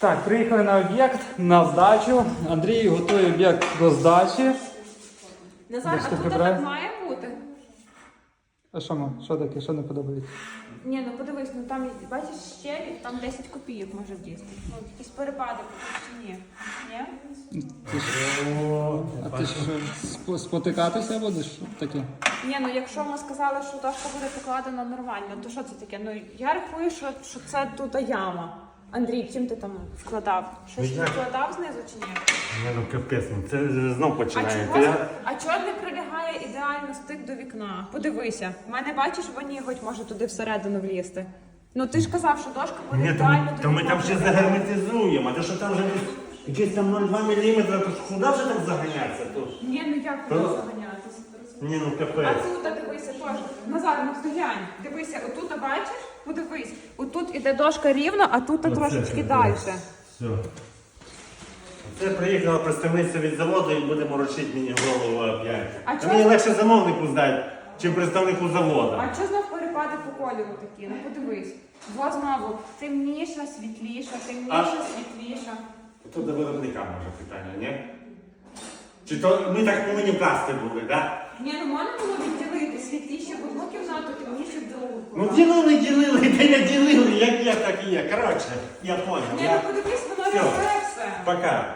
Так, приїхали на об'єкт на здачу. Андрій готує об'єкт до здачі. Назар, а тут прибирає? так має бути? А що ма? Що таке? Що не подобається? Ні, ну подивись, ну там бачиш щелі, там 10 копійок може влізти. Ну, якісь перепади будуть чи ні? Ні? Ти ж- А ти що сп- спотикатися будеш? Таке? Ні, ну якщо ми сказали, що дошка буде покладена нормально, то що це таке? Ну я рахую, що, що це тут яма. Андрій, чим ти там вкладав? Щось ти вкладав знизу чи ні? Ні, ну капець, ну це знов А чого, Я... а чого не прилягає ідеально стик до вікна? Подивися. В мене бачиш, вони хоч може туди всередину влізти. Ну ти ж казав, що дошка буде Ні, то ідеально ми, до то ми вікна там ще прилягати. загерметизуємо, а то що там вже якийсь там 0,2 мм, то ж куди вже так заганятися? То... ж- Ні, ну як буде заганятися? Ні, ну А капець. тут дивися теж. Назар, ну стоянь. Дивися, отут бачиш? Подивись. Отут іде дошка рівно, а тут Оце трошечки далі. Все. Це приїхала представниця від заводу і буде морочити мені голову опять. А Та чого- мені легше замовнику здати, чим представнику заводу. А що знов перепади по кольору такі? Ну подивись. Бо знову темніша, світліша, темніша, світліша. То до виробника може питання, ні? Чи то ми так повинні вкласти були, так? Ні, ну можна було відділити Ну ділили, ділили, ти не ділили, як я, так і є. Коротше, я понял. Ні, Я... ну подивись, воно Всьо. все. Пока.